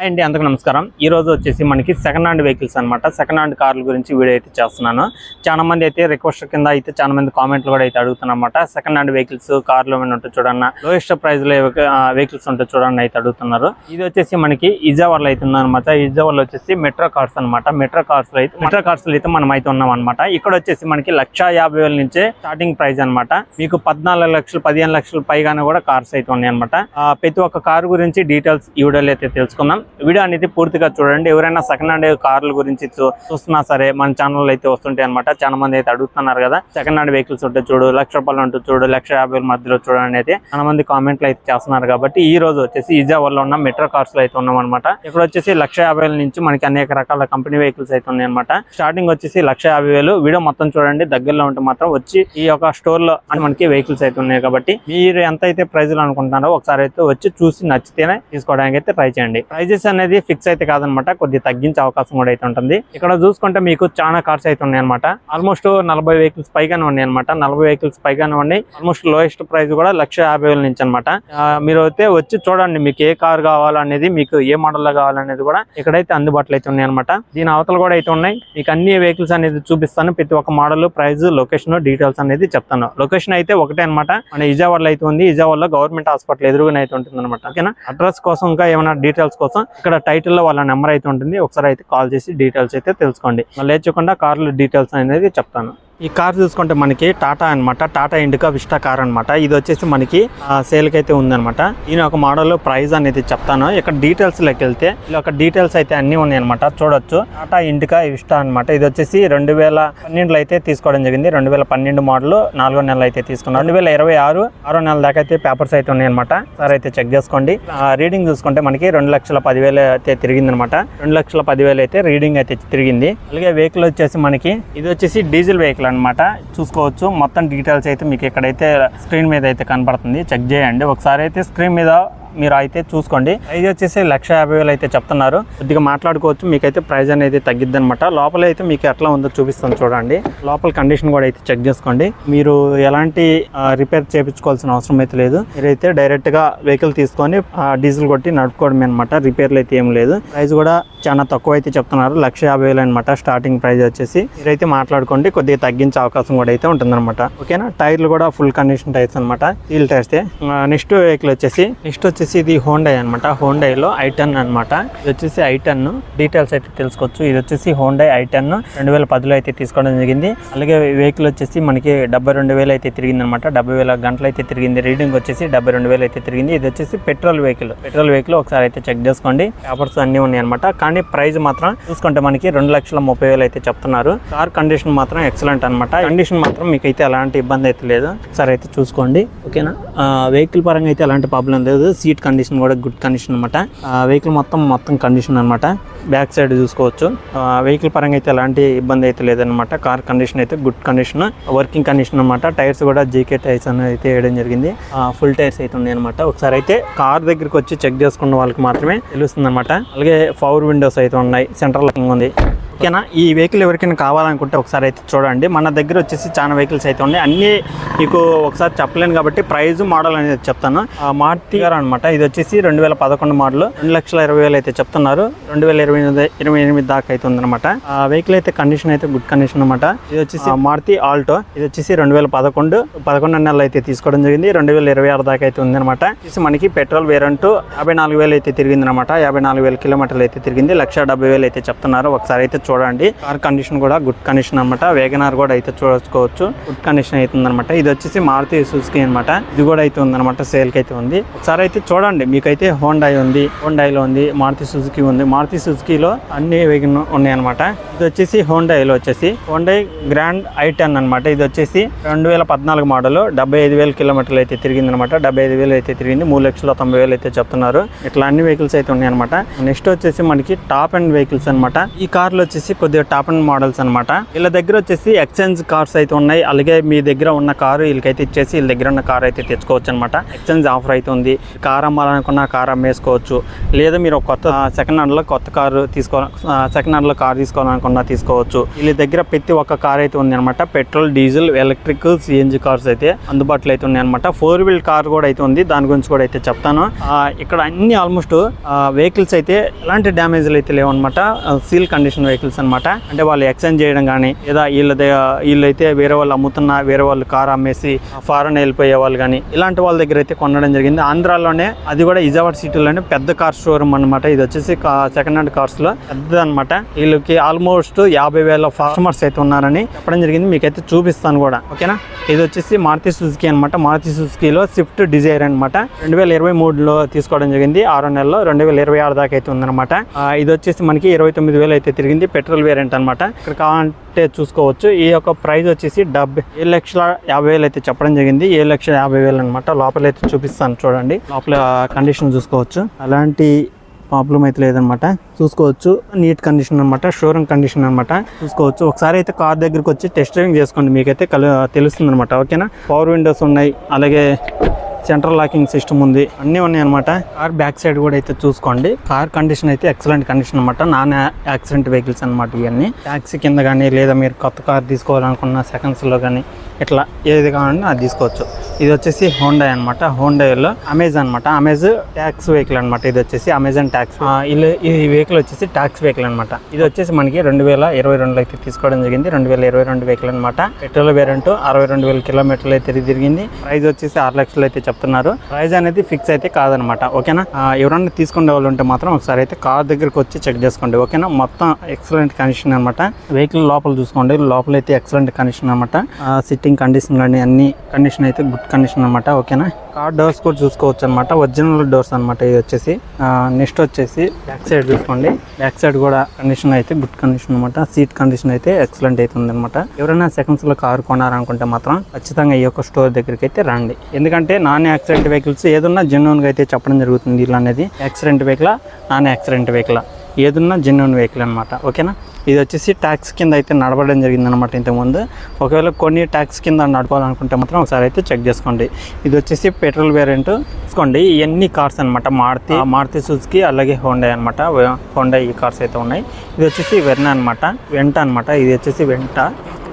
Hi అండి అందరికీ నమస్కారం. ఈ రోజు వచ్చేసి మనకి సెకండ్ హ్యాండ్ వెహికల్స్ అన్నమాట. సెకండ్ హ్యాండ్ కార్ల గురించి వీడియో అయితే చేస్తున్నాను. చాలా మంది అయితే రిక్వెస్ట్ కింద అయితే చాలా మంది కామెంట్లు కూడా అయితే అడుగుతున్నమాట. సెకండ్ హ్యాండ్ వెహికల్స్ కార్లు ఏమైనా ఉంటే చూడన్న లోయెస్ట్ ప్రైస్లో వెహికల్స్ ఉంటే చూడండి అయితే అడుగుతున్నారు. ఇది వచ్చేసి మనకి ఇజావర్లో అయితే ఉందన్నమాట. ఇజావర్లో వచ్చేసి మెట్రో కార్స్ అన్నమాట. మెట్రో కార్స్ అయితే మెట్రో కార్స్లో అయితే మనం అయితే ఉన్నాం అనమాట ఇక్కడ వచ్చేసి మనకి లక్ష యాభై వేల నుంచే స్టార్టింగ్ ప్రైస్ అనమాట మీకు పద్నాలుగు లక్షలు పదిహేను లక్షలు పైగానే కూడా కార్స్ అయితే ఉన్నాయి అనమాట ప్రతి ఒక్క కారు గురించి డీటెయిల్స్ ఈ వీడియోలో అయితే తెలుసుకుందాం. వీడియో అనేది పూర్తిగా చూడండి. ఎవరైనా సెకండ్ హ్యాండ్ కార్ల గురించి చూస్తున్నా సరే మన ఛానల్ అయితే వస్తుంటాయి అనమాట చాలా మంది అయితే అడుగుతున్నారు కదా సెకండ్ హ్యాండ్ వెహికల్స్ ఉంటే చూడు లక్ష రూపాయలు ఉంటే చూడు లక్ష యాభై మధ్యలో చూడండి అయితే చాలా మంది కామెంట్లు అయితే చేస్తున్నారు కాబట్టి ఈ రోజు వచ్చేసి ఇజావర్లో ఉన్న మెట్రో కార్స్లో అయితే ఉన్నాం అనమాట ఇక్కడ వచ్చేసి లక్ష యాభై వేల నుంచి మనకి అనేక రకాల కంపెనీ వెహికల్స్ అయితే ఉన్నాయి అనమాట స్టార్టింగ్ వచ్చేసి లక్ష యాభై వేలు. వీడియో మొత్తం చూడండి. దగ్గరలో ఉంటే మాత్రం వచ్చి ఈ యొక్క స్టోర్లో అని మనకి వెహికల్స్ అయితే ఉన్నాయి కాబట్టి మీరు ఎంత అయితే ప్రైజ్లు అనుకుంటున్నారో ఒకసారి అయితే వచ్చి చూసి నచ్చితేనే తీసుకోవడానికి అయితే ట్రై చేయండి. ప్రైజెస్ అనేది ఫిక్స్ అయితే కాదనమాట. కొద్దిగా తగ్గించే అవకాశం కూడా అయితే ఉంటుంది. ఇక్కడ చూసుకుంటే మీకు చాలా కార్స్ అయితే ఉన్నాయి అనమాట ఆల్మోస్ట్ నలభై వెహికల్స్ పైగానే ఉన్నాయి అనమాట నలభై వెహికల్స్ పైగానే ఉన్నాయి. ఆల్మోస్ట్ లోయెస్ట్ ప్రైస్ కూడా లక్ష యాభై వేల నుంచి అనమాట మీరు అయితే వచ్చి చూడండి మీకు ఏ కార్ కావాలనేది మీకు ఏ మోడల్లో కావాలనేది కూడా ఇక్కడైతే అందుబాటులో అయితే ఉన్నాయి అనమాట దీని అవతలు కూడా అయితే ఉన్నాయి. మీకు అన్ని వెహికల్స్ అనేది చూపిస్తాను. ప్రతి ఒక్క మోడల్ ప్రైస్ లొకేషన్ డీటెయిల్స్ అనేది చెప్తాను. లొకేషన్ అయితే ఒకటే అనమాట మన ఇజావాడలో అయితే ఉంది. ఇజావాడలో గవర్నమెంట్ హాస్పిటల్ ఎదురుగానే అయితే ఉంటుంది అనమాట ఓకేనా? అడ్రస్ కోసం ఇంకా ఏమైనా డీటెయిల్స్ కోసం ఇక్కడ టైటిల్లో వాళ్ళ నెంబర్ అయితే ఉంటుంది. ఒకసారి అయితే కాల్ చేసి డీటెయిల్స్ అయితే తెలుసుకోండి. మళ్ళీ లేచకుండా కార్లు డీటెయిల్స్ అనేది చెప్తాను. ఈ కార్ చూసుకుంటే మనకి టాటా అన్నమాట. టాటా ఇండికా విస్టా కార్ అన్నమాట. ఇది వచ్చేసి మనకి సేల్కి అయితే ఉందన్నమాట. ఈయన ఒక మోడల్ ప్రైస్ అనేది చెప్తాను. ఇక్కడ డీటెయిల్స్లోకి వెళ్తే ఇలా ఒక డీటెయిల్స్ అయితే అన్ని ఉన్నాయి అనమాట చూడొచ్చు. టాటా ఇండికా విస్టా అన్నమాట. ఇది వచ్చేసి రెండు వేల పన్నెండులో అయితే తీసుకోవడం జరిగింది. రెండు వేల పన్నెండు మోడల్ నాలుగో నెల అయితే తీసుకున్నాం రెండు వేల ఇరవై ఆరు ఆరో నెల దాకా అయితే పేపర్స్ అయితే ఉన్నాయి అనమాట సార్ అయితే చెక్ చేసుకోండి. రీడింగ్ చూసుకుంటే మనకి రెండు లక్షల పదివేలు అయితే తిరిగింది అనమాట రెండు లక్షల పదివేలు అయితే రీడింగ్ అయితే తిరిగింది. అలాగే వెహికల్ వచ్చేసి మనకి ఇది వచ్చేసి డీజిల్ వెహికల్ అన్నమాట. చూసుకోవచ్చు. మొత్తం డీటెయిల్స్ అయితే మీకు ఎక్కడైతే స్క్రీన్ మీద అయితే కనబడుతుంది చెక్ చేయండి. ఒకసారి అయితే స్క్రీన్ మీద మీరు అయితే చూసుకోండి. ప్రైజ్ వచ్చేసి లక్ష యాభై వేలు అయితే చెప్తున్నారు. కొద్దిగా మాట్లాడుకోవచ్చు మీకైతే ప్రైజ్ అనేది తగ్గిద్ది అనమాట లోపల అయితే మీకు ఎట్లా ఉందో చూపిస్తాను చూడండి. లోపల కండిషన్ కూడా అయితే చెక్ చేసుకోండి. మీరు ఎలాంటి రిపేర్ చేయించుకోవాల్సిన అవసరం అయితే లేదు. మీరైతే డైరెక్ట్గా వెహికల్ తీసుకొని డీజిల్ కొట్టి నడుపుకోవడమే అనమాట రిపేర్లు అయితే ఏం లేదు. ప్రైస్ కూడా చాలా తక్కువ అయితే చెప్తున్నారు. లక్ష యాభై వేలు అనమాట స్టార్టింగ్ ప్రైస్ వచ్చేసి. మీరైతే మాట్లాడుకోండి. కొద్దిగా తగ్గించే అవకాశం కూడా అయితే ఉంటుందన్నమాట. ఓకేనా? టైర్లు కూడా ఫుల్ కండిషన్ టైర్స్ అనమాట స్టీల్ టైర్స్ నెక్స్ట్ వెహికల్ వచ్చేసి నెక్స్ట్ వచ్చేసి ఇది హోండై అనమాట హోండైలో ఐటన్ అనమాట ఇది వచ్చేసి ఐ టెన్ డీటెయిల్స్ అయితే తెలుసుకోవచ్చు. ఇది వచ్చేసి హోండై ఐ టెన్ రెండు వేల పదిలో అయితే తీసుకోవడం జరిగింది. అలాగే వెహికల్ వచ్చేసి మనకి డెబ్బై రెండు వేలు అయితే తిరిగింది అనమాట డెబ్బై వేల గంటలు అయితే తిరిగింది. రీడింగ్ వచ్చేసి డెబ్బై రెండు వేలు అయితే తిరిగింది. ఇది వచ్చేసి పెట్రోల్ వెహికల్ పెట్రోల్ వెహికల్ ఒకసారి అయితే చెక్ చేసుకోండి. పేపర్స్ అన్ని ఉన్నాయి అనమాట కానీ ప్రైస్ మాత్రం చూసుకుంటే మనకి రెండు లక్షల ముప్పై వేలు అయితే చెప్తున్నారు. కార్ కండిషన్ మాత్రం ఎక్సలెంట్ అనమాట కండిషన్ మాత్రం మీకు అయితే ఎలాంటి ఇబ్బంది అయితే లేదు. ఒకసారి అయితే చూసుకోండి. ఓకేనా? వెహికల్ పరంగా అయితే ఎలాంటి ప్రాబ్లం లేదు. సి సీట్ కండిషన్ కూడా గుడ్ కండిషన్ అనమాట వెహికల్ మొత్తం మొత్తం కండిషన్ అనమాట బ్యాక్ సైడ్ చూసుకోవచ్చు. వెహికల్ పరంగా అయితే ఎలాంటి ఇబ్బంది అయితే లేదనమాట కార్ కండిషన్ అయితే గుడ్ కండిషన్ వర్కింగ్ కండిషన్ అనమాట టైర్స్ కూడా జీకే టైర్స్ అనేది అయితే వేయడం జరిగింది. ఫుల్ టైర్స్ అయితే ఉన్నాయి అనమాట ఒకసారి అయితే కార్ దగ్గరికి వచ్చి చెక్ చేసుకున్న వాళ్ళకి మాత్రమే తెలుస్తుంది అనమాట అలాగే పవర్ విండోస్ అయితే ఉన్నాయి. సెంట్రల్ లాకింగ్ ఉంది. ఓకేనా? ఈ వెహికల్ ఎవరికైనా కావాలనుకుంటే ఒకసారి అయితే చూడండి. మన దగ్గర వచ్చేసి చాలా వెహికల్స్ అయితే ఉన్నాయి. అన్నీ మీకు ఒకసారి చెప్పలేను కాబట్టి ప్రైజ్ మోడల్ అనేది చెప్తాను. ఆ మారుతి గారు అనమాట ఇది వచ్చేసి రెండు వేల పదకొండు మోడల్ రెండు లక్షల ఇరవై వేలు అయితే చెప్తున్నారు. రెండు వేల ఇరవై ఎనిమిది ఇరవై ఎనిమిది దాకా అయితే ఉందన్నమాట. ఆ వెహికల్ అయితే కండిషన్ అయితే గుడ్ కండిషన్ అనమాట ఇది వచ్చేసి మార్తి మారుతి ఆల్టో ఇది వచ్చేసి రెండు వేల పదకొండు పదకొండు నెలలు అయితే తీసుకోవడం జరిగింది. రెండు వేల ఇరవై ఆరు దాకా అయితే ఉందన్నమాట. ఇది మనకి పెట్రోల్ వేరంటూ యాభై నాలుగు వేలు అయితే తిరిగింది అనమాట యాభై నాలుగు వేల కిలోమీటర్లు అయితే తిరిగింది. లక్ష డెబ్బై వేలు అయితే చెప్తున్నారు. ఒకసారి అయితే చూడండి. కార్ కండిషన్ కూడా గుడ్ కండిషన్ అనమాట వేగనార్ కూడా అయితే చూసుకోవచ్చు. గుడ్ కండిషన్ అవుతుంది అనమాట ఇది వచ్చేసి మారుతి సుజుకి అనమాట ఇది కూడా అయితే ఉందన్నమాట. సేల్కి అయితే ఉంది. ఒకసారి అయితే చూడండి. మీకైతే హోండాయి ఉంది హోండాయిలో ఉంది మారుతి సుజుకి ఉంది. మారుతి సుజుకిలో అన్ని వేగన్ ఉన్నాయి అనమాట ఇది వచ్చేసి హోండాయిలో వచ్చేసి. హోండై గ్రాండ్ ఐ టెన్ అనమాట ఇది వచ్చేసి రెండు వేల పద్నాలుగు మోడల్ డెబ్బై ఐదు వేల కిలోమీటర్లు అయితే తిరిగింది అనమాట డెబ్బై ఐదు వేలు అయితే తిరిగింది. మూడు లక్షల తొంభై వేలు అయితే చెప్తున్నారు. ఇట్లా అన్ని వెహికల్స్ అయితే ఉన్నాయి అనమాట నెక్స్ట్ వచ్చేసి మనకి టాప్ అండ్ వెహికల్స్ అనమాట ఈ కార్లు వచ్చేసి కొద్దిగా టాప్ అండ్ మోడల్స్ అనమాట వీళ్ళ దగ్గర వచ్చేసి ఎక్స్చేంజ్ కార్స్ అయితే ఉన్నాయి. అలాగే మీ దగ్గర ఉన్న కారు వీళ్ళకైతే ఇచ్చేసి వీళ్ళ దగ్గర ఉన్న కార్ అయితే తెచ్చుకోవచ్చు అనమాట ఎక్స్చేంజ్ ఆఫర్ అయితే ఉంది. కార్ అమ్మాలనుకున్న కార్ అమ్మేసుకోవచ్చు. లేదా మీరు కొత్త సెకండ్ హ్యాండ్లో కొత్త కారు తీసుకో సెకండ్ హ్యాండ్లో కార్ తీసుకోవాలనుకున్న తీసుకోవచ్చు. వీళ్ళ దగ్గర ప్రతి ఒక్క కార్ అయితే ఉంది అనమాట petrol diesel electric CNG cars అయితే అందుబాటులో అయితే ఉన్నాయి అనమాట ఫోర్ వీల్ కార్ కూడా అయితే ఉంది. దాని గురించి కూడా అయితే చెప్తాను. ఆ, ఇక్కడ అన్ని ఆల్మోస్ట్ వెహికల్స్ అయితే ఎలాంటి డ్యామేజ్లు అయితే లేవన్నమాట సీల్ కండిషన్ వెహికల్ వెహికల్స్ అనమాట అంటే వాళ్ళు ఎక్స్చేంజ్ చేయడం కానీ లేదా వీళ్ళ దగ్గర వీళ్ళైతే వేరే వాళ్ళు అమ్ముతున్న వేరే వాళ్ళు కార్ అమ్మేసి ఫారెన్ వెళ్ళిపోయే వాళ్ళు కానీ ఇలాంటి వాళ్ళ దగ్గర అయితే కొనడం జరిగింది. ఆంధ్రాలోనే అది కూడా ఇజావాడ సిటీలోనే పెద్ద కార్ షోరూమ్ అనమాట ఇది వచ్చేసి సెకండ్ హ్యాండ్ కార్స్లో పెద్ద అనమాట వీళ్ళకి ఆల్మోస్ట్ యాభై వేల కస్టమర్స్ అయితే ఉన్నారని చెప్పడం జరిగింది. మీకైతే చూపిస్తాను కూడా. ఓకేనా? ఇది వచ్చేసి మారుతి సుజుకి అనమాట మారుతి సుజుకిలో స్విఫ్ట్ డిజైర్ అనమాట రెండు వేల ఇరవై మూడులో తీసుకోవడం జరిగింది. ఆరో నెలలో రెండు వేల ఇరవై ఆరు దాకా అయితే ఉందన్నమాట. ఇది వచ్చేసి మనకి ఇరవై తొమ్మిది వేలు అయితే తిరిగింది. పెట్రోల్ వేరియంట్ అనమాట ఇక్కడ కావాలంటే చూసుకోవచ్చు. ఈ యొక్క ప్రైస్ వచ్చేసి డెబ్బై ఏడు లక్షల యాభై వేలు అయితే చెప్పడం జరిగింది. ఏడు లక్షల యాభై వేలు అనమాట లోపల అయితే చూపిస్తాను చూడండి. లోపల కండిషన్ చూసుకోవచ్చు. అలాంటి ప్రాబ్లం అయితే లేదనమాట చూసుకోవచ్చు. నీట్ కండిషన్ అనమాట షోరూమ్ కండిషన్ అనమాట చూసుకోవచ్చు. ఒకసారి అయితే కార్ దగ్గరికి వచ్చి టెస్ట్ డ్రైవింగ్ చేసుకోండి. మీకైతే కలు తెలుస్తుంది అనమాట ఓకేనా? పవర్ విండోస్ ఉన్నాయి. అలాగే సెంట్రల్ లాకింగ్ సిస్టమ్ ఉంది. అన్నీ ఉన్నాయి అనమాట కార్ బ్యాక్ సైడ్ కూడా అయితే చూసుకోండి. కార్ కండిషన్ అయితే ఎక్సలెంట్ కండిషన్ అనమాట నాన్ యాక్సిడెంట్ వెహికల్స్ అనమాట ఇవన్నీ. ట్యాక్సీ కింద కానీ లేదా మీరు కొత్త కార్ తీసుకోవాలనుకున్న సెకండ్స్లో కానీ ఇట్లా ఏది కావాలన్నా అది తీసుకోవచ్చు. ఇది వచ్చేసి హోండా అనమాట హోండాలో అమెజాన్ అనమాట అమెజాన్ ట్యాక్స్ వెహికల్ అనమాట ఇది వచ్చేసి అమెజాన్ ట్యాక్స్ ఈ వెహికల్ వచ్చేసి ట్యాక్స్ వెహికల్ అనమాట ఇది వచ్చేసి మనకి రెండు వేల ఇరవై రెండులో అయితే తీసుకోవడం జరిగింది. రెండు వేల ఇరవై రెండు వెహికల్ అనమాట పెట్రోల్ వేరెంట్ అరవై రెండు వేల కిలోమీటర్లు అయితే తిరిగింది. ప్రైస్ వచ్చేసి ఆరు లక్షలు అయితే చెప్తున్నారు. ప్రైస్ అనేది ఫిక్స్ అయితే కాదనమాట ఓకేనా? ఎవరన్నా తీసుకునే వాళ్ళు ఉంటే మాత్రం ఒకసారి అయితే కార్ దగ్గరికి వచ్చి చెక్ చేసుకోండి. ఓకేనా? మొత్తం ఎక్సలెంట్ కండిషన్ అనమాట వెహికల్ లోపల చూసుకోండి. లోపల అయితే ఎక్సలెంట్ కండిషన్ అనమాట సిట్టింగ్ కండిషన్ కానీ అన్ని కండిషన్ అయితే గుడ్ కండిషన్ అనమాట ఓకేనా? కార్ డోర్స్ కూడా చూసుకోవచ్చు అనమాట ఒరిజినల్ డోర్స్ అనమాట ఇది వచ్చేసి. నెక్స్ట్ వచ్చేసి బ్యాక్ సైడ్ చూసుకోండి. బ్యాక్ సైడ్ కూడా కండిషన్ అయితే గుడ్ కండిషన్ అనమాట సీట్ కండిషన్ అయితే ఎక్సలెంట్ అయితే ఉందన్నమాట ఎవరైనా సెకండ్స్లో కార్ కొనాలనుకుంటే మాత్రం ఖచ్చితంగా ఈ యొక్క స్టోర్ దగ్గరికి అయితే రండి. ఎందుకంటే నాన్ యాక్సిడెంట్ వెహికల్స్ ఏదన్నా జెన్యున్గా అయితే చెప్పడం జరుగుతుంది ఇలా అనేది accident vehicle non accident vehicle ఏదన్నా జెన్యున్ వెహికల్ అనమాట ఓకేనా? ఇది వచ్చేసి ట్యాక్స్ కింద అయితే నడపడం జరిగింది అనమాట ఇంతకుముందు. ఒకవేళ కొన్ని ట్యాక్స్ కింద నడపాలనుకుంటే మాత్రం ఒకసారి అయితే చెక్ చేసుకోండి. ఇది వచ్చేసి పెట్రోల్ వేరియంట్ చూసుకోండి ఇవన్నీ కార్స్ అనమాట మారుతి మారుతి సుజుకి అలాగే హోండా అనమాట హోండా ఈ కార్స్ అయితే ఉన్నాయి. ఇది వచ్చేసి వెర్నా అనమాట వెంట అనమాట ఇది వచ్చేసి వెంట.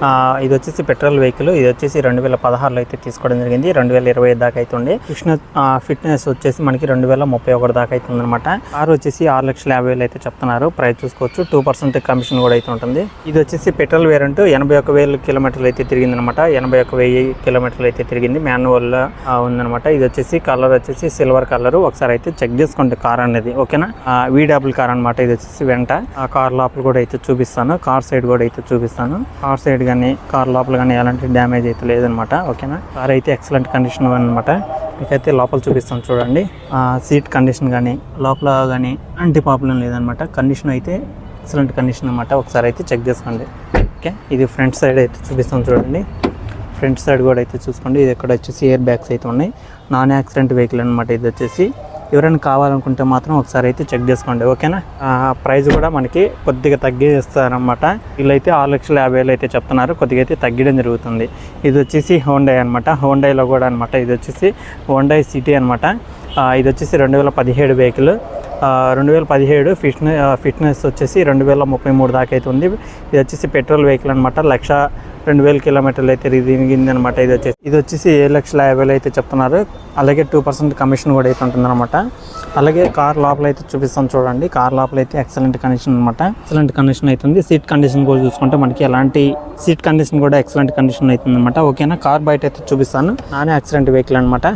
ఆ, ఇది వచ్చేసి పెట్రోల్ వెహికల్ ఇది వచ్చేసి రెండు వేల పదహారులో అయితే తీసుకోవడం జరిగింది. రెండు వేల ఇరవై ఐదు దాకా అయితే ఉంది. ఫిట్నెస్ ఫిట్నెస్ వచ్చేసి మనకి రెండు వేల ముప్పై ఒకటి దాకా అయితే ఉందన్నమాట. కార్ వచ్చేసి ఆరు లక్షల యాభై వేలు అయితే చెప్తున్నారు. ప్రైస్ చూసుకోవచ్చు. టూ పర్సెంట్ కమిషన్ కూడా అయితే ఉంటుంది. ఇది వచ్చేసి పెట్రోల్ వేరియంట్ ఎనభై ఒక వేలు కిలోమీటర్లు అయితే తిరిగింది అనమాట ఎనభై ఒక వెయ్యి కిలోమీటర్లు అయితే తిరిగింది. మాన్యువల్ ఉందనమాట. ఇది వచ్చేసి కలర్ వచ్చేసి సిల్వర్ కలర్ ఒకసారి అయితే చెక్ చేసుకోండి కార్ అనేది ఓకేనా వీడబుల్ కార్ అనమాట ఇది వచ్చేసి వెంట. ఆ కార్ లోపల కూడా అయితే చూపిస్తాను. కార్ సైడ్ కూడా అయితే చూపిస్తాను. కార్ సైడ్ కానీ కార్ లోపల కానీ ఎలాంటి డ్యామేజ్ అయితే లేదనమాట ఓకేనా కార్ అయితే ఎక్సలెంట్ కండిషన్ అనమాట మీకైతే లోపల చూపిస్తాను చూడండి. సీట్ కండిషన్ కానీ లోపల కానీ అంటి ప్రాబ్లం లేదనమాట. కండిషన్ అయితే ఎక్సలెంట్ కండిషన్ అనమాట ఒకసారి అయితే చెక్ చేసుకోండి. ఓకే? ఇది ఫ్రంట్ సైడ్ అయితే చూపిస్తాం చూడండి. ఫ్రంట్ సైడ్ కూడా అయితే చూసుకోండి. ఇది ఇక్కడ వచ్చేసి ఎయిర్ బ్యాగ్స్ అయితే ఉన్నాయి. నాన్ యాక్సిడెంట్ వెహికల్ అనమాట ఇది వచ్చేసి. ఎవరైనా కావాలనుకుంటే మాత్రం ఒకసారి అయితే చెక్ చేసుకోండి. ఓకేనా? ప్రైస్ కూడా మనకి కొద్దిగా తగ్గిస్తారనమాట వీళ్ళైతే ఆరు లక్షల యాభై వేలు అయితే చెప్తున్నారు. కొద్దిగా అయితే తగ్గడం జరుగుతుంది. ఇది వచ్చేసి హోండై అనమాట హోండైలో కూడా అనమాట ఇది వచ్చేసి హోండై సిటీ అనమాట ఇది వచ్చేసి రెండు వేల పదిహేడు వెహికల్. రెండు వేల పదిహేడు ఫిట్నెస్ ఫిట్నెస్ వచ్చేసి రెండు వేల ముప్పై మూడు దాకా అయితే ఉంది. ఇది వచ్చేసి పెట్రోల్ వెహికల్ అనమాట లక్ష రెండు వేల కిలోమీటర్లు అయితే తిరిగింది అనమాట ఇది వచ్చేసి ఇది వచ్చేసి ఏడు లక్షల యాభై వేలు అయితే చెప్తున్నారు. అలాగే టూ పర్సెంట్ కమిషన్ కూడా అయితే ఉంటుందన్నమాట అలాగే కార్ లోపల అయితే చూపిస్తాను చూడండి. కార్ లోపల అయితే ఎక్సలెంట్ కండిషన్ అనమాట ఎక్సలెంట్ కండిషన్ అవుతుంది సీట్ కండిషన్ కూడా చూసుకుంటే మనకి ఎలాంటి సీట్ కండిషన్ కూడా ఎక్సలెంట్ కండిషన్ అవుతుంది అనమాట ఓకేనా? కార్ బయట అయితే చూపిస్తాను. నానే యాక్సిడెంట్ వెహికల్ అనమాట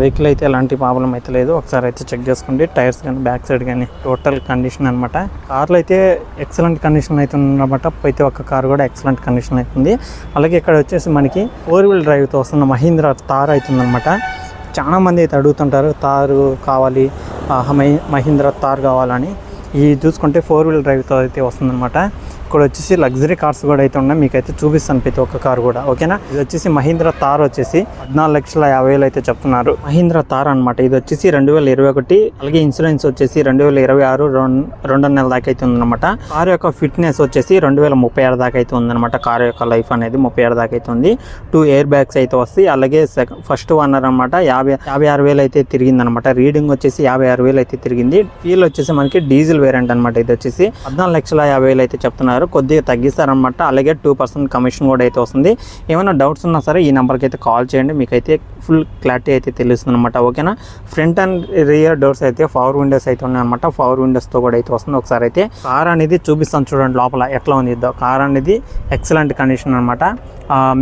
వెహికల్ అయితే ఎలాంటి ప్రాబ్లం అయితే లేదు. ఒకసారి అయితే చెక్ చేసుకోండి. టైర్స్ కానీ బ్యాక్ సైడ్ కానీ టోటల్ కండిషన్ అనమాట కార్లో అయితే ఎక్సలెంట్ కండిషన్ అయితే ఉందన్నమాట. ప్రతి ఒక్క కార్ కూడా ఎక్సలెంట్ కండిషన్ అవుతుంది అలాగే ఇక్కడ వచ్చేసి మనకి ఫోర్ వీల్ డ్రైవ్తో వస్తున్న మహీంద్రా తార్ అవుతుందన్నమాట చాలామంది అయితే అడుగుతుంటారు తారు కావాలి మహీంద్రా తార్ కావాలని. ఈ చూసుకుంటే ఫోర్ వీల్ డ్రైవ్తో అయితే వస్తుందన్నమాట. ఇక్కడ వచ్చేసి లగ్జరీ కార్స్ కూడా అయితే ఉన్నాయి. మీకు అయితే చూపిస్తాను ప్రతి ఒక్క కార్ కూడా. ఓకేనా? ఇది వచ్చేసి మహీంద్రా తార్ వచ్చేసి పద్నాలుగు లక్షల యాభై వేలు అయితే చెప్తున్నారు. మహీంద్రా తార్ అనమాట ఇది వచ్చేసి రెండు వేల ఇరవై ఒకటి అలాగే ఇన్సూరెన్స్ వచ్చేసి రెండు వేల ఇరవై ఆరు రెండు రెండు నెలల దాకా అయితే ఉందన్నమాట. కార్ యొక్క ఫిట్నెస్ వచ్చేసి రెండు వేల ముప్పై ఆరు దాకా అయితే ఉందన్నమాట. కార్ యొక్క లైఫ్ అనేది ముప్పై ఆరు దాకా అయితే ఉంది. టూ ఎయిర్ బ్యాగ్స్ అయితే వస్తాయి. అలాగే సెకండ్ ఫస్ట్ ఓనర్ అనమాట యాభై యాభై ఆరు వేలు అయితే తిరిగింది అనమాట రీడింగ్ వచ్చేసి యాభై ఆరు వేలు అయితే తిరిగింది. ఫీల్ వచ్చేసి మనకి డీజిల్ వేరియంట్ అనమాట ఇది వచ్చేసి. పద్నాలుగు లక్షల యాభై వేలు అయితే చెప్తున్నారు. చెప్తున్నారు కొద్దిగా తగ్గిస్తారనమాట అలాగే టూ పర్సెంట్ కమిషన్ కూడా అయితే వస్తుంది. ఏమైనా డౌట్స్ ఉన్నా సరే ఈ నెంబర్కి అయితే కాల్ చేయండి. మీకైతే ఫుల్ క్లారిటీ అయితే తెలుస్తుంది అనమాట ఓకేనా? ఫ్రంట్ అండ్ రియర్ డోర్స్ అయితే పవర్ విండోస్ అయితే ఉన్నాయన్నమాట. పవర్ విండోస్తో కూడా అయితే వస్తుంది. ఒకసారి అయితే కార్ అనేది చూపిస్తాను చూడండి లోపల ఎట్లా ఉంది కార్ అనేది ఎక్సలెంట్ కండిషన్ అనమాట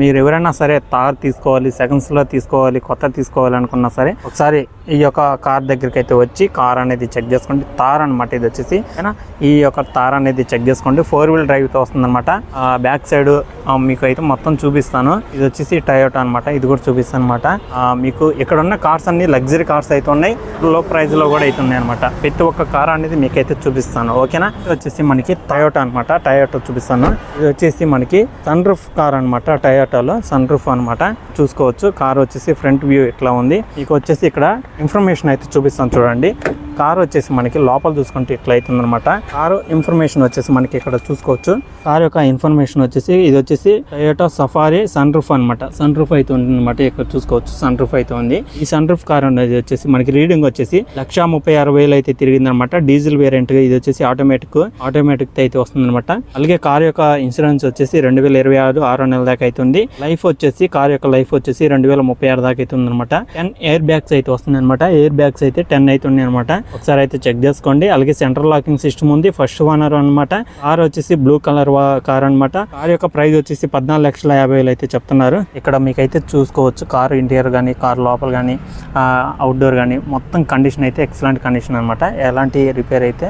మీరు ఎవరైనా సరే తార్ తీసుకోవాలి సెకండ్స్లో తీసుకోవాలి కొత్త తీసుకోవాలనుకున్నా సరే ఒకసారి ఈ యొక్క కార్ దగ్గరికి అయితే వచ్చి కార్ అనేది చెక్ చేసుకోండి. తార్ అనమాట ఇది వచ్చేసి. ఈ యొక్క తార్ అనేది చెక్ చేసుకోండి. ఫోర్ వీల్ డ్రైవ్తో వస్తుందన్నమాట. బ్యాక్ సైడ్ మీకు అయితే మొత్తం చూపిస్తాను. ఇది వచ్చేసి టయోటా అనమాట ఇది కూడా చూపిస్తాను అనమాట మీకు ఇక్కడ ఉన్న కార్స్ అన్ని లగ్జరీ కార్స్ అయితే ఉన్నాయి. లో ప్రైస్లో కూడా అయితే ఉన్నాయి అనమాట ప్రతి ఒక్క కార్ అనేది మీకైతే చూపిస్తాను. ఓకేనా? ఇది వచ్చేసి మనకి టయోటా అనమాట టయోటా చూపిస్తాను. ఇది వచ్చేసి మనకి సన్ రూఫ్ కార్ అనమాట టయోటాలో సన్ రూఫ్ అనమాట చూసుకోవచ్చు. కార్ వచ్చేసి ఫ్రంట్ వ్యూ ఇట్లా ఉంది. మీకు వచ్చేసి ఇక్కడ ఇన్ఫర్మేషన్ అయితే చూపిస్తాను చూడండి. కార్ వచ్చేసి మనకి లోపల చూసుకుంటే ఇట్లా అవుతుంది అనమాట కారు ఇన్ఫర్మేషన్ వచ్చేసి మనకి ఇక్కడ చూసుకోవచ్చు. కార్ యొక్క ఇన్ఫర్మేషన్ వచ్చేసి ఇది వచ్చేసి టయోటా సఫారీ సన్ రూఫ్ అనమాట సన్ రూఫ్ అయితే ఉంది అనమాట ఇక్కడ చూసుకోవచ్చు. సన్ రూఫ్ అయితే ఉంది. ఈ సన్ రూఫ్ కార్ అనేది వచ్చేసి మనకి రీడింగ్ వచ్చేసి లక్ష ముప్పై ఆరు వేలు అయితే తిరిగింది అనమాట డీజిల్ వేరియంట్ ఇది వచ్చేసి ఆటోమేటిక్ ఆటోమేటిక్ అయితే వస్తుంది అనమాట అలాగే కార్ యొక్క ఇన్సూరెన్స్ వచ్చేసి రెండు వేల ఇరవై ఆరు ఆరో నెల దాకా అవుతుంది లైఫ్ వచ్చేసి కార్ యొక్క లైఫ్ వచ్చేసి రెండు వేల ముప్పై ఆరు దాకా అయితే ఉంది అనమాట టెన్ ఎయిర్ బ్యాగ్స్ అయితే వస్తుంది అనమాట ఎయిర్ బ్యాగ్స్ అయితే టెన్ అయితే ఉన్నాయి అనమాట ఒకసారి అయితే చెక్ చేసుకోండి. అలాగే సెంట్రల్ లాకింగ్ సిస్టమ్ ఉంది ఫస్ట్ ఓనర్ అనమాట కార్ వచ్చేసి బ్లూ కలర్ కార్ అనమాట కార్ యొక్క ప్రైస్ వచ్చేసి పద్నాలుగు లక్షల యాభై వేలు అయితే చెప్తున్నారు. ఇక్కడ మీకైతే చూసుకోవచ్చు కార్ ఇంటీరియర్ కానీ కార్ లోపల కానీ అవుట్డోర్ కానీ మొత్తం కండిషన్ అయితే ఎక్సలెంట్ కండిషన్ అనమాట ఎలాంటి రిపేర్ అయితే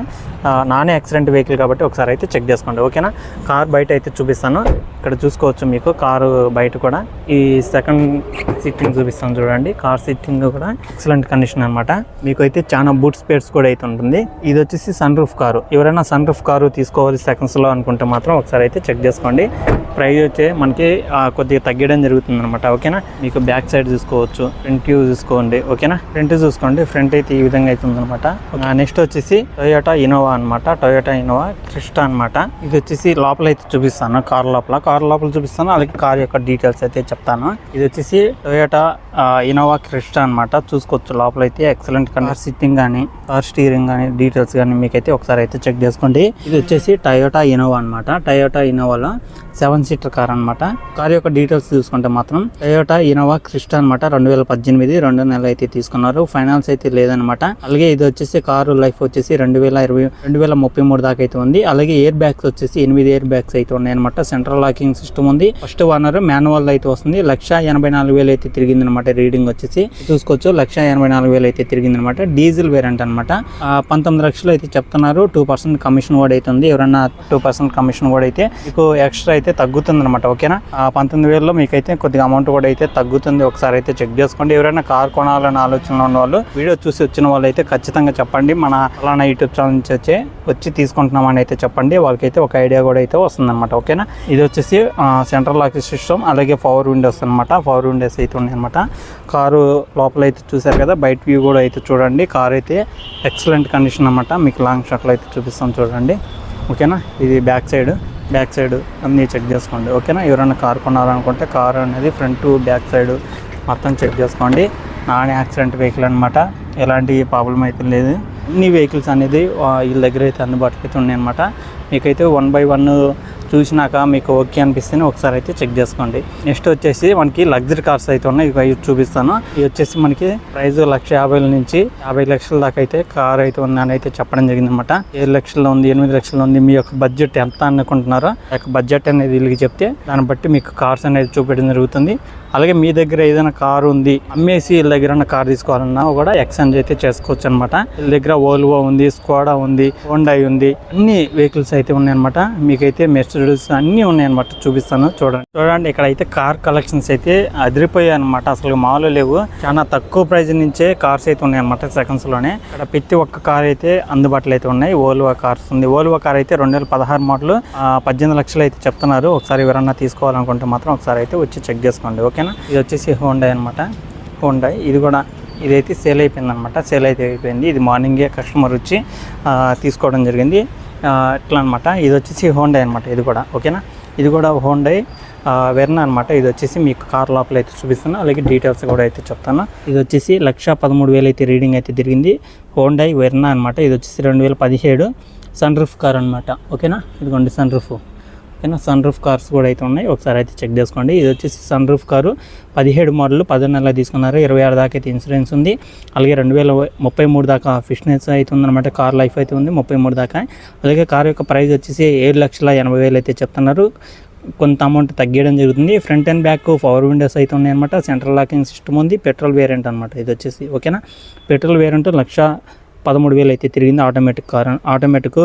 నానే యాక్సిడెంట్ వెహికల్ కాబట్టి ఒకసారి అయితే చెక్ చేసుకోండి. ఓకేనా? కార్ బయట అయితే చూపిస్తాను. ఇక్కడ చూసుకోవచ్చు మీకు కారు బయట కూడా. ఈ సెకండ్ సిట్టింగ్ చూపిస్తాను చూడండి. కార్ సిట్టింగ్ కూడా ఎక్సలెంట్ కండిషన్ అనమాట మీకు అయితే చాలా బూట్ స్పేర్స్ కూడా అయితే ఉంటుంది. ఇది వచ్చేసి సన్ రూఫ్ కారు. ఎవరైనా సన్ రూఫ్ కారు తీసుకోవాలి సెకండ్స్లో అనుకుంటే మాత్రం ఒకసారి అయితే చెక్ చేసుకోండి. ప్రైస్ వచ్చే మనకి కొద్దిగా తగ్గడం జరుగుతుంది అనమాట ఓకేనా? మీకు బ్యాక్ సైడ్ చూసుకోవచ్చు ఫ్రంట్ వ్యూ చూసుకోండి. ఓకేనా? ఫ్రంట్ చూసుకోండి. ఫ్రంట్ అయితే ఈ విధంగా అయితే ఉందనమాట నెక్స్ట్ వచ్చేసి టొయోటా ఇనోవా అనమాట టొయోటా ఇనోవా క్రిస్టా అనమాట ఇది వచ్చేసి లోపల అయితే చూపిస్తాను. కార్ లోపల. కార్ లోపల చూపిస్తాను. అలాగే కార్ యొక్క డీటెయిల్స్ అయితే చెప్తాను. ఇది వచ్చేసి టొయోటా ఇనోవా క్రిస్టా అనమాట చూసుకోవచ్చు లోపల అయితే ఎక్సలెంట్ కలర్ సిట్టింగ్ కానీ కార్ స్టీరింగ్ కానీ డీటెయిల్స్ కానీ మీకైతే ఒకసారి అయితే చెక్ చేసుకోండి. ఇది వచ్చేసి టయోటా ఇనోవా అనమాట టయోటా ఇనోవాలో సెవెన్ సీటర్ కార్ అనమాట కార్ యొక్క డీటెయిల్స్ చూసుకుంటే మాత్రం టయోటా ఇనోవా క్రిస్టా అనమాట రెండు వేల పద్దెనిమిది రెండు నెలలు అయితే తీసుకున్నారు. ఫైనాన్స్ అయితే లేదనమాట అలాగే ఇది వచ్చేసి కారు లైఫ్ వచ్చేసి రెండు వేల ఇరవై రెండు వేల ముప్పై మూడు దాకా అయితే ఉంది. అలాగే ఎయిర్ బ్యాగ్స్ వచ్చేసి ఎనిమిది ఎయిర్ బ్యాగ్స్ అయితే ఉన్నాయి అనమాట సెంట్రల్ లాకింగ్ సిస్టమ్ ఉంది. ఫస్ట్ ఓనర్ మాన్యువల్ అయితే వస్తుంది. లక్ష ఎనభై నాలుగు వేలు అయితే తిరిగింది అనమాట రీడింగ్ వచ్చేసి. చూసుకోవచ్చు లక్ష ఎనభై నాలుగు వేలు అయితే తిరిగింది అనమాట డీజిల్ వేరియంట్ అనమాట పంతొమ్మిది లక్షలు అయితే చెప్తున్నారు. టూ పర్సెంట్ కమిషన్ కూడా అయితే ఉంది ఎవరన్నా టూ పర్సెంట్ కమిషన్ కూడా అయితే మీకు ఎక్స్ట్రా అయితే తగ్గుతుంది అనమాట ఓకేనా? ఆ పంతొమ్మిది వేలలో మీకైతే కొద్దిగా అమౌంట్ కూడా అయితే తగ్గుతుంది. ఒకసారి అయితే చెక్ చేసుకోండి. ఎవరైనా కార్ కొనాలని ఆలోచనలో ఉన్న వాళ్ళు వీడియో చూసి వచ్చిన వాళ్ళు అయితే ఖచ్చితంగా చెప్పండి. మన అలానా యూట్యూబ్ ఛానల్ నుంచి వచ్చి వచ్చి తీసుకుంటున్నామని అయితే చెప్పండి. వాళ్ళకైతే ఒక ఐడియా కూడా అయితే వస్తుంది అనమాట ఓకేనా? ఇది వచ్చేసి సెంట్రల్ లాక్ సిస్టమ్ అలాగే పవర్ విండోస్ అనమాట పవర్ విండోస్ అయితే ఉన్నాయి అనమాట కారు లోపల అయితే చూసారు కదా బయట వ్యూ కూడా అయితే చూడండి. కార్ అయితే ఎక్సలెంట్ కండిషన్ అనమాట మీకు లాంగ్ షాట్లో అయితే చూపిస్తాం చూడండి. ఓకేనా? ఇది బ్యాక్ సైడ్ బ్యాక్ సైడ్ అన్నీ చెక్ చేసుకోండి. ఓకేనా? ఎవరైనా కార్ కొనాలనుకుంటే కార్ అనేది ఫ్రంట్ బ్యాక్ సైడ్ మొత్తం చెక్ చేసుకోండి. నాన్ యాక్సిడెంట్ వెహికల్ అనమాట ఎలాంటి ప్రాబ్లం అయితే లేదు. అన్ని వెహికల్స్ అనేది వీళ్ళ దగ్గర అయితే అందుబాటులో అయితే ఉన్నాయి అనమాట మీకైతే వన్ బై వన్ చూసినాక మీకు ఓకే అనిపిస్తేనే ఒకసారి అయితే చెక్ చేసుకోండి. నెక్స్ట్ వచ్చేసి మనకి లగ్జరీ కార్స్ అయితే ఉన్నాయి. ఇవి చూపిస్తాను. ఇవి వచ్చేసి మనకి ప్రైస్ లక్ష యాభై నుంచి యాభై లక్షల దాకా అయితే కార్ అయితే ఉందని అయితే చెప్పడం జరిగింది అనమాట ఏడు లక్షల్లో ఉంది ఎనిమిది లక్షల్లో ఉంది. మీ యొక్క బడ్జెట్ ఎంత అనుకుంటున్నారో యొక్క బడ్జెట్ అనేది వీళ్ళకి చెప్తే దాన్ని బట్టి మీకు కార్స్ అనేది చూపించడం జరుగుతుంది. అలాగే మీ దగ్గర ఏదైనా కార్ ఉంది అమ్మేసి వీళ్ళ దగ్గర ఉన్న కార్ తీసుకోవాలన్నా కూడా ఎక్స్చేంజ్ అయితే చేసుకోవచ్చు అనమాట వీళ్ళ దగ్గర ఓల్వో ఉంది స్కోడా ఉంది హోండాయి ఉంది. అన్ని వెహికల్స్ అయితే ఉన్నాయన్నమాట. మీకైతే మెర్సిడీస్ అన్నీ ఉన్నాయన్నమాట చూపిస్తాను. చూడండి. చూడండి ఇక్కడ అయితే కార్ కలెక్షన్స్ అయితే అదిరిపోయాయి అనమాట అసలు మామూలు లేవు. చాలా తక్కువ ప్రైస్ నుంచే కార్స్ అయితే ఉన్నాయన్నమాట సెకండ్స్లోనే ఇక్కడ ప్రతి ఒక్క కార్ అయితే అందుబాటులో అయితే ఉన్నాయి. ఓల్వా కార్స్ ఉంది. ఓల్వా కార్ అయితే రెండు వేల పదహారు మోడల్. పద్దెనిమిది లక్షలు అయితే చెప్తున్నారు. ఒకసారి ఎవరన్నా తీసుకోవాలనుకుంటే మాత్రం ఒకసారి అయితే వచ్చి చెక్ చేసుకోండి. ఓకేనా? ఇది వచ్చేసి హోండా అనమాట హోండా ఇది కూడా ఇదైతే సేల్ అయిపోయింది అనమాట సేల్ అయితే అయిపోయింది. ఇది మార్నింగే కస్టమర్ వచ్చి తీసుకోవడం జరిగింది. ఇట్లా అనమాట ఇది వచ్చేసి హోండై అనమాట ఇది కూడా ఓకేనా? ఇది కూడా హోండై వెర్నా అనమాట ఇది వచ్చేసి మీకు కార్ లోపల అయితే చూపిస్తాను అలాగే డీటెయిల్స్ కూడా అయితే చెప్తాను. ఇది వచ్చేసి లక్ష పదమూడు వేలు అయితే రీడింగ్ అయితే తిరిగింది. హోండై వెర్నా అనమాట ఇది వచ్చేసి రెండు వేల పదిహేడు సన్ రూఫ్ కార్ అనమాట ఓకేనా? ఇదిగోండి సన్ రూఫ్ ఓకేనా? సన్ రూఫ్ కార్స్ కూడా అయితే ఉన్నాయి. ఒకసారి అయితే చెక్ చేసుకోండి. ఇది వచ్చేసి సన్ రూఫ్ కారు పదిహేడు మోడల్ పది నెలలు తీసుకున్నారు. ఇరవై ఆరు దాకా అయితే ఇన్సూరెన్స్ ఉంది. అలాగే రెండు వేల ముప్పై మూడు దాకా ఫిట్నెస్ అయితే ఉందన్నమాట. కార్ లైఫ్ అయితే ఉంది ముప్పై మూడు దాకా. అలాగే కార్ యొక్క ప్రైస్ వచ్చేసి ఏడు లక్షల ఎనభై వేలు అయితే చెప్తున్నారు. కొంత అమౌంట్ తగ్గేయడం జరుగుతుంది. Front and back power windows అయితే ఉన్నాయన్నమాట. సెంట్రల్ లాకింగ్ సిస్టమ్ ఉంది. పెట్రోల్ వేరియంట్ అనమాట ఇది వచ్చేసి ఓకేనా? పెట్రోల్ వేరియంట్ లక్ష పదమూడు వేలు అయితే తిరిగింది. ఆటోమేటిక్ కార్ ఆటోమేటిక్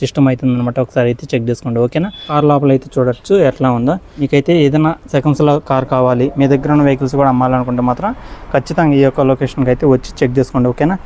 సిస్టమ్ అవుతుంది అనమాట ఒకసారి అయితే చెక్ చేసుకోండి. ఓకేనా? కార్ లోపల అయితే చూడొచ్చు ఎట్లా ఉందో. మీకైతే ఏదైనా సెకండ్స్లో కార్ కావాలి మీ దగ్గర ఉన్న వెహికల్స్ కూడా అమ్మాలనుకుంటే మాత్రం ఖచ్చితంగా ఈ యొక్క లొకేషన్కి అయితే వచ్చి చెక్ చేసుకోండి. ఓకేనా?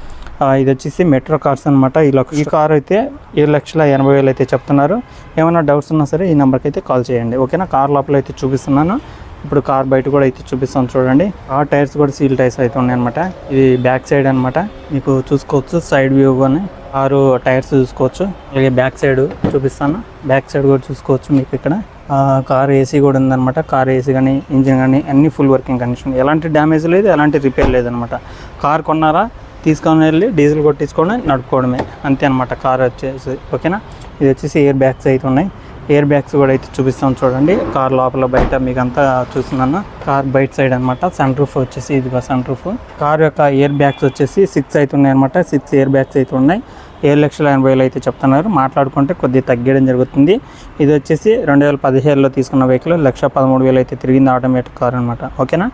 ఇది వచ్చేసి మెట్రో కార్స్ అనమాట ఈ లొక ఈ కార్ అయితే ఏడు లక్షల ఎనభై వేలు అయితే చెప్తున్నారు. ఏమైనా డౌట్స్ ఉన్నా సరే ఈ నెంబర్కి అయితే కాల్ చేయండి. ఓకేనా? కార్ లోపల అయితే చూపిస్తున్నాను. ఇప్పుడు కార్ బయట కూడా అయితే చూపిస్తాను చూడండి. ఆ టైర్స్ కూడా సీల్ టైర్స్ అయితే ఉన్నాయన్నమాట. ఇది బ్యాక్ సైడ్ అనమాట మీకు చూసుకోవచ్చు సైడ్ వ్యూ కానీ ఆరు టైర్స్ చూసుకోవచ్చు. అలాగే బ్యాక్ సైడ్ చూపిస్తాను. బ్యాక్ సైడ్ కూడా చూసుకోవచ్చు మీకు ఇక్కడ. ఆ, కార్ ఏసీ కూడా ఉందన్నమాట. కార్ ఏసీ కానీ ఇంజిన్ కానీ అన్ని ఫుల్ వర్కింగ్ కండిషన్. ఎలాంటి డ్యామేజ్ లేదు ఎలాంటి రిపేర్ లేదనమాట కార్ కొన్నారా తీసుకొని వెళ్ళి డీజిల్ కొట్టించుకొని నడుపుకోవడమే. అంతే అనమాట కార్ వచ్చేసి ఓకేనా? ఇది వచ్చేసి ఎయిర్ బ్యాగ్స్ అయితే ఉన్నాయి. ఎయిర్ బ్యాగ్స్ కూడా అయితే చూపిస్తాం చూడండి. కార్ లోపల బయట మీకు అంతా చూస్తున్నాను. కార్ బయట సైడ్ అనమాట సన్ రూఫ్ వచ్చేసి ఇదిగో సన్ రూఫ్. కార్ యొక్క ఎయిర్ బ్యాగ్స్ వచ్చేసి సిక్స్ అయితే ఉన్నాయి అనమాట సిక్స్ ఎయిర్ బ్యాగ్స్ అయితే ఉన్నాయి. ఏడు లక్షల ఎనభై వేలు అయితే చెప్తున్నారు. మాట్లాడుకుంటే కొద్దిగా తగ్గడం జరుగుతుంది. ఇది వచ్చేసి రెండు వేల పదిహేడులో తీసుకున్న వెహికల్ లక్ష పదమూడు వేలు అయితే తిరిగింది ఆటోమేటిక్ కార్ అనమాట ఓకేనా?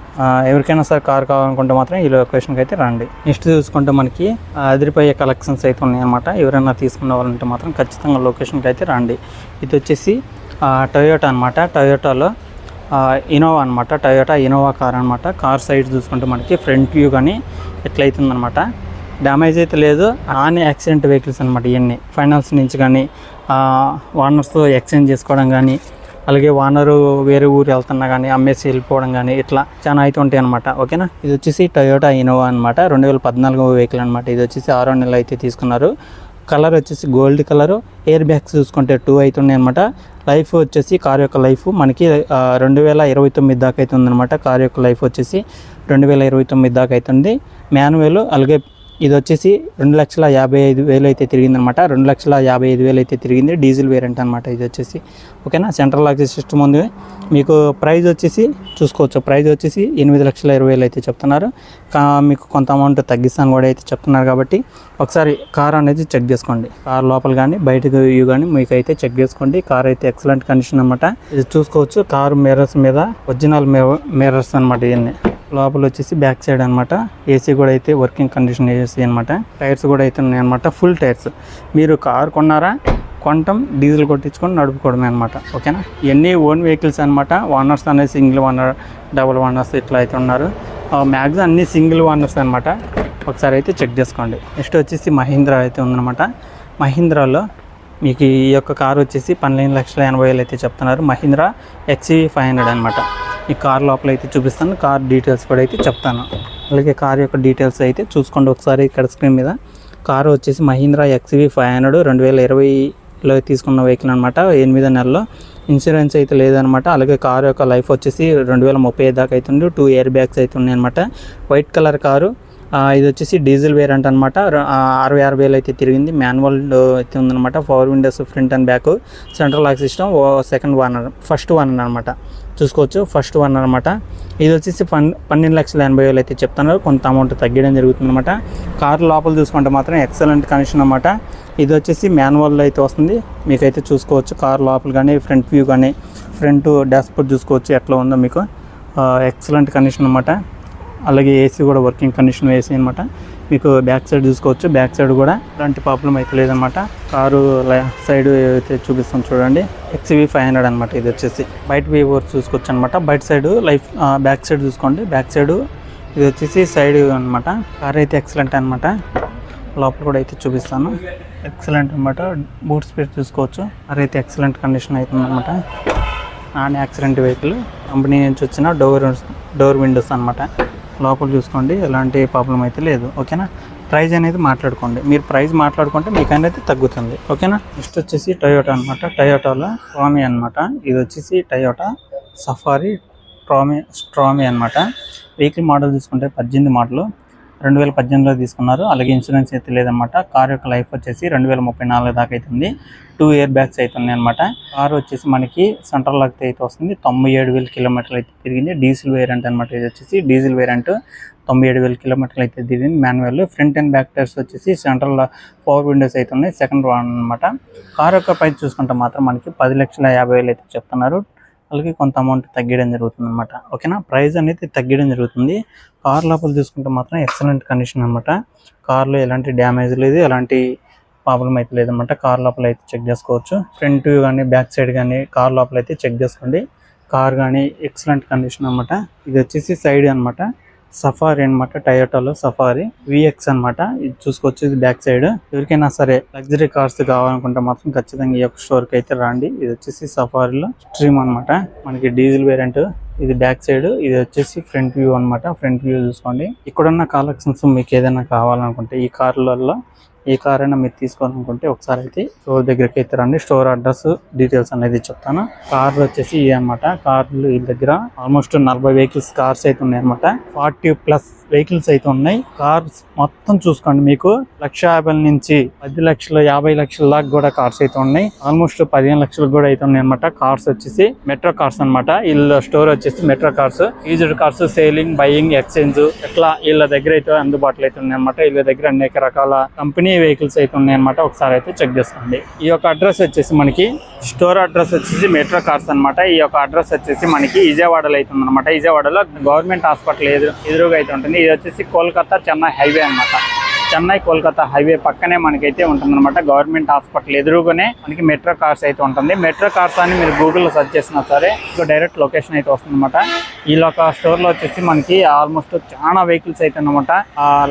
ఎవరికైనా సరే కార్ కావాలనుకుంటే మాత్రం ఈ లొకేషన్కి అయితే రండి. నెక్స్ట్ చూసుకుంటే మనకి అదిరిపోయే కలెక్షన్స్ అయితే ఉన్నాయన్నమాట. ఎవరైనా తీసుకున్న వాళ్ళంటే మాత్రం ఖచ్చితంగా లొకేషన్కి అయితే రండి. ఇది వచ్చేసి టొయోటా అనమాట టొయోటాలో ఇనోవా అనమాట టొయోటా ఇనోవా కార్ అనమాట కార్ సైడ్ చూసుకుంటే మనకి ఫ్రంట్ వ్యూ కానీ ఎట్లయితుందనమాట డ్యామేజ్ అయితే లేదు. ఆన్ యాక్సిడెంట్ వెహికల్స్ అనమాట ఇవన్నీ ఫైనాన్స్ నుంచి కానీ వానర్స్తో ఎక్స్చేంజ్ చేసుకోవడం కానీ అలాగే వానరు వేరే ఊరు వెళ్తున్నా కానీ అమ్మేసి వెళ్ళిపోవడం కానీ ఇట్లా చాలా అయితే ఉంటాయి అనమాట ఓకేనా? ఇది వచ్చేసి టయోటా ఇనోవా అనమాట రెండు వేల పద్నాలుగో వెహికల్ అనమాట ఇది వచ్చేసి ఆరో నెల అయితే తీసుకున్నారు. కలర్ వచ్చేసి గోల్డ్ కలర్ ఎయిర్ బ్యాగ్స్ చూసుకుంటే టూ అవుతున్నాయి అనమాట లైఫ్ వచ్చేసి కార్ యొక్క లైఫ్ మనకి రెండు వేల ఇరవై తొమ్మిది దాకా అయితే ఉందన్నమాట. కార్ యొక్క లైఫ్ వచ్చేసి రెండు వేల ఇరవై తొమ్మిది దాకా అవుతుంది మాన్యువల్ అలాగే ఇది వచ్చేసి రెండు లక్షల యాభై ఐదు వేలు అయితే తిరిగిందనమాట. రెండు లక్షల యాభై ఐదు వేలు అయితే తిరిగింది. డీజిల్ వేరియంట్ అనమాట ఇది వచ్చేసి ఓకేనా? సెంట్రల్ లాక్ సిస్టమ్ ఉంది. మీకు ప్రైస్ వచ్చేసి చూసుకోవచ్చు. ప్రైస్ వచ్చేసి ఎనిమిది లక్షల ఇరవై వేలు అయితే చెప్తున్నారు. కా మీకు కొంత అమౌంట్ తగ్గిస్తాను కూడా అయితే చెప్తున్నారు కాబట్టి ఒకసారి కార్ అనేది చెక్ చేసుకోండి. కార్ లోపల కానీ బయటకు వ్యూ కానీ మీకు అయితే చెక్ చేసుకోండి. కార్ అయితే ఎక్సలెంట్ కండిషన్ అనమాట. ఇది చూసుకోవచ్చు. కారు మిర్రర్స్ మీద ఒరిజినల్ మిర్రర్స్ అనమాట ఇవన్నీ లోపల వచ్చేసి బ్యాక్ సైడ్ అనమాట ఏసీ కూడా అయితే వర్కింగ్ కండిషన్ ఏసీ అనమాట టైర్స్ కూడా అయితే ఉన్నాయి అనమాట ఫుల్ టైర్స్. మీరు కార్ కొన్నారా? కొంటం. డీజిల్ కొట్టించుకొని నడుపుకోవడమే అనమాట ఓకేనా? ఇవన్నీ ఓన్ వెహికల్స్ అనమాట ఓనర్స్ అనేది సింగిల్ ఓనర్ డబుల్ ఓనర్స్ ఇట్లా అయితే ఉన్నారు. మ్యాక్సిమం అన్ని సింగిల్ ఓనర్స్ అనమాట ఒకసారి అయితే చెక్ చేసుకోండి. నెక్స్ట్ వచ్చేసి మహీంద్రా అయితే ఉందన్నమాట. మహీంద్రాలో మీకు ఈ యొక్క కార్ వచ్చేసి పన్నెండు లక్షల ఎనభై వేలు అయితే చెప్తున్నారు. మహీంద్రా ఎక్సీ ఫైవ్ హండ్రెడ్ అనమాట ఈ కార్ లోపల అయితే చూపిస్తాను. కార్ డీటెయిల్స్ కూడా అయితే చెప్తాను. అలాగే కార్ యొక్క డీటెయిల్స్ అయితే చూసుకోండి ఒకసారి ఇక్కడ స్క్రీన్ మీద. కారు వచ్చేసి మహీంద్రా ఎక్స్వీ ఫైవ్ హండ్రెడ్ రెండు వేల ఇరవైలో తీసుకున్న వెహికల్ అనమాట ఎనిమిదో నెలలో ఇన్సూరెన్స్ అయితే లేదనమాట అలాగే కారు యొక్క లైఫ్ వచ్చేసి రెండు వేల ముప్పై ఐదు దాకా అవుతుంది టూ ఇయర్ బ్యాగ్స్ అయితే ఉన్నాయన్నమాట వైట్ కలర్ కారు. ఇది వచ్చేసి డీజిల్ వేరియంట్ అనమాట అరవై ఆరు వేలు అయితే తిరిగింది. మాన్యువల్ అయితే ఉందన్నమాట. Power windows front and back central lock system second one first one అనమాట చూసుకోవచ్చు. ఫస్ట్ వన్ అనమాట ఇది వచ్చేసి పన్ పన్నెండు లక్షల ఎనభై వేలు అయితే చెప్తున్నారు. కొంత అమౌంట్ తగ్గడం జరుగుతుంది అనమాట కార్ లోపల చూసుకుంటే మాత్రం ఎక్సలెంట్ కండిషన్ అనమాట ఇది వచ్చేసి మాన్యువల్ అయితే వస్తుంది. మీకైతే చూసుకోవచ్చు. కార్ లోపల కానీ ఫ్రంట్ వ్యూ కానీ ఫ్రంట్ డాష్బోర్డ్ చూసుకోవచ్చు. ఎట్లా ఉందో మీకు. ఎక్సలెంట్ కండిషన్ అనమాట అలాగే ఏసీ కూడా వర్కింగ్ కండిషన్ ఏసీ అనమాట మీకు బ్యాక్ సైడ్ చూసుకోవచ్చు. బ్యాక్ సైడ్ కూడా ఎలాంటి ప్రాబ్లం అయితే లేదనమాట కారు సైడ్ అయితే చూపిస్తాం చూడండి. ఎక్స్వీ ఫైవ్ హండ్రెడ్ అనమాట ఇది వచ్చేసి. బయట వ్యూ చూసుకోవచ్చు అనమాట బయట సైడ్ లైఫ్ బ్యాక్ సైడ్ చూసుకోండి. బ్యాక్ సైడ్ ఇది వచ్చేసి సైడ్ అనమాట కార్ అయితే ఎక్సలెంట్ అనమాట లోపల కూడా అయితే చూపిస్తాను. ఎక్సలెంట్ అనమాట బూట్ స్పీడ్ చూసుకోవచ్చు. కార్ అయితే ఎక్సలెంట్ కండిషన్ అవుతుంది అనమాట నాన్ యాక్సిడెంట్ వెహికల్. కంపెనీ నుంచి వచ్చిన డోర్ డోర్ విండోస్ అనమాట లోపల చూసుకోండి ఎలాంటి ప్రాబ్లం అయితే లేదు. ఓకేనా? ప్రైజ్ అనేది మాట్లాడుకోండి. మీరు ప్రైజ్ మాట్లాడుకుంటే మీకు అనేది తగ్గుతుంది. ఓకేనా? నెక్స్ట్ వచ్చేసి టయోటా అనమాట టయోటాలో ట్రామీ అనమాట ఇది వచ్చేసి టయోటా సఫారీ ట్రామీ స్ట్రామీ అనమాట వెహికల్ మోడల్ చూసుకుంటే పద్దెనిమిది మోడల్ రెండు వేల పద్దెనిమిదిలో తీసుకున్నారు. అలాగే ఇన్సూరెన్స్ అయితే లేదనమాట కార్ యొక్క లైఫ్ వచ్చేసి రెండు వేల ముప్పై నాలుగు దాకా అవుతుంది టూ ఇయర్ బ్యాగ్స్ అయితే అనమాట కార్ వచ్చేసి మనకి సెంట్రల్ లాక్ అయితే వస్తుంది. తొంభై ఏడు వేల కిలోమీటర్లు అయితే తిరిగింది. డీజిల్ వేరియంట్ అనమాట ఇది వచ్చేసి. డీజిల్ వేరియంట్ తొంభై ఏడు వేల కిలోమీటర్లు అయితే తిరిగింది manual. Front and back tyres వచ్చేసి సెంట్రల్ పవర్ విండోస్ అయితే ఉన్నాయి. సెకండ్ వన్ అనమాట కార్ యొక్క ప్రైస్ చూసుకుంటే మాత్రం మనకి పది లక్షల యాభై వేలు అయితే చెప్తున్నారు. వాళ్ళకి కొంత అమౌంట్ తగ్గడం జరుగుతుంది అనమాట ఓకేనా? ప్రైస్ అనేది తగ్గడం జరుగుతుంది. కార్ లోపల చూసుకుంటే మాత్రం ఎక్సలెంట్ కండిషన్ అనమాట కార్లో ఎలాంటి డ్యామేజ్ లేదు ఎలాంటి ప్రాబ్లం అయితే లేదనమాట కార్ లోపల అయితే చెక్ చేసుకోవచ్చు. ఫ్రంట్ కానీ బ్యాక్ సైడ్ కానీ కార్ లోపల అయితే చెక్ చేసుకోండి. కార్ కానీ ఎక్సలెంట్ కండిషన్ అన్నమాట. ఇది వచ్చేసి సైడ్ అన్నమాట. సఫారీ అన్నమాట టయోటాలో సఫారీ విఎక్స్ అన్నమాట. ఇది చూసుకోవచ్చు ఇది బ్యాక్ సైడ్ ఎవరికైనా సరే లగ్జరీ కార్స్ కావాలనుకుంటే మాత్రం ఖచ్చితంగా ఈ యొక్క స్టోర్కి అయితే రండి. ఇది వచ్చేసి సఫారీలో స్ట్రీమ్ అన్నమాట. మనకి డీజిల్ వేరియంట్ ఇది బ్యాక్ సైడ్ ఇది వచ్చేసి ఫ్రంట్ వ్యూ అన్నమాట. ఫ్రంట్ వ్యూ చూసుకోండి. ఇక్కడున్న కలెక్షన్స్ మీకు ఏదైనా కావాలనుకుంటే ఈ కార్లలో ఏ కార్ అయినా మీరు తీసుకోవాలనుకుంటే ఒకసారి అయితే స్టోర్ దగ్గరికి అయితే రండి. స్టోర్ అడ్రస్ డీటెయిల్స్ అనేది చెప్తాను. కార్లు వచ్చేసి ఇవి అనమాట కార్లు ఈ దగ్గర ఆల్మోస్ట్ నలభై వెహికల్స్ కార్స్ అయితే ఉన్నాయి అనమాట ఫార్టీ ప్లస్ వెహికల్స్ అయితే ఉన్నాయి. కార్స్ మొత్తం చూసుకోండి మీకు. లక్ష యాభై నుంచి పది లక్షల యాభై లక్షల దాకా కూడా కార్స్ అయితే ఉన్నాయి. ఆల్మోస్ట్ పదిహేను లక్షలకు కూడా అయితే ఉన్నాయి అనమాట కార్స్ వచ్చేసి మెట్రో కార్స్ అనమాట వీళ్ళ స్టోర్ వచ్చేసి Metro cars. Used cars selling buying exchange ఇట్లా వీళ్ళ దగ్గర అయితే అందుబాటులో అయితే ఉన్నాయి అనమాట వీళ్ళ దగ్గర అనేక రకాల కంపెనీ వెహికల్స్ అయితే ఉన్నాయి అనమాట ఒకసారి అయితే చెక్ చేసుకోండి. ఈ యొక్క అడ్రస్ వచ్చేసి మనకి స్టోర్ అడ్రస్ వచ్చేసి మెట్రో కార్స్ అన్నమాట. ఈ యొక్క అడ్రస్ వచ్చేసి మనకి విజయవాడలో అయితే ఉందన్నమాట. విజయవాడలో గవర్నమెంట్ హాస్పిటల్ ఎదురు ఎదురుగా అయితే ఉంటుంది. ఇది వచ్చేసి కోల్కతా చెన్నై హైవే అన్నమాట. చెన్నై కోల్కతా హైవే పక్కనే మనకైతే ఉంటుందన్నమాట. గవర్నమెంట్ హాస్పిటల్ ఎదురుగానే మనకి మెట్రో కార్స్ అయితే ఉంటుంది. మెట్రో కార్స్ అని మీరు గూగుల్లో సెర్చ్ చేసినా సరే ఇక డైరెక్ట్ లొకేషన్ అయితే వస్తుందన్నమాట. ఈ ఒక స్టోర్లో వచ్చేసి మనకి ఆల్మోస్ట్ చాలా వెహికల్స్ అయితే అనమాట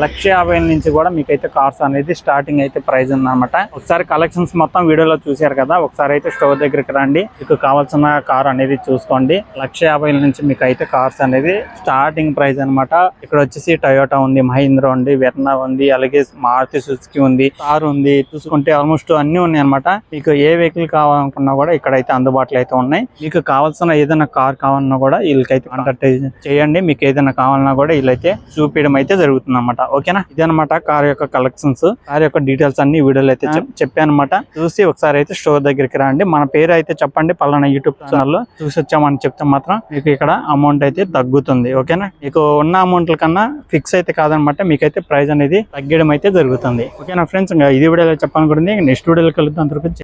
లక్ష యాభై నుంచి కూడా మీకైతే కార్స్ అనేది స్టార్టింగ్ అయితే ప్రైస్ ఉందన్నమాట. ఒకసారి కలెక్షన్స్ మొత్తం వీడియోలో చూసారు కదా ఒకసారి అయితే స్టోర్ దగ్గరికి రండి. మీకు కావాల్సిన కార్ అనేది చూసుకోండి. లక్ష యాభై నుంచి మీకు అయితే కార్స్ అనేది స్టార్టింగ్ ప్రైస్ అన్నమాట. ఇక్కడ వచ్చేసి టయోటా ఉంది మహీంద్రా ఉంది వెర్నా ఉంది అలాగే మారుతి సుజుకి ఉంది కార్ ఉంది చూసుకుంటే ఆల్మోస్ట్ అన్ని ఉన్నాయి అనమాట మీకు ఏ వెహికల్ కావాలనుకున్నా కూడా ఇక్కడ అయితే అందుబాటులో అయితే ఉన్నాయి. మీకు కావాల్సిన ఏదైనా కార్ కావాలన్నా కూడా వీళ్ళకైతే కాంటాక్ట్ చేయండి. మీకు ఏదైనా కావాలన్నా కూడా వీళ్ళైతే చూపించడం అయితే జరుగుతుంది అనమాట ఓకేనా? ఇదనమాట కార్ యొక్క కలెక్షన్స్ కార్ యొక్క డీటెయిల్స్ అన్ని వీడియోలో అయితే చెప్పానమాట చూసి ఒకసారి అయితే స్టోర్ దగ్గరికి రండి. మన పేరు అయితే చెప్పండి. పలానా యూట్యూబ్ ఛానల్లో చూసి వచ్చామని చెప్తే మాత్రం మీకు ఇక్కడ అమౌంట్ అయితే తగ్గుతుంది. ఓకేనా? మీకు ఉన్న అమౌంట్ల కన్నా ఫిక్స్ అయితే కాదనమాట మీకైతే ప్రైస్ అనేది తగ్గడం అయితే జరుగుతుంది. ఓకేనా ఫ్రెండ్స్? ఇంకా ఇది వీడియోలో చెప్పాలనుకుంటుంది నెక్స్ట్ వీడియోలో కలుగుతాం అంతవరకు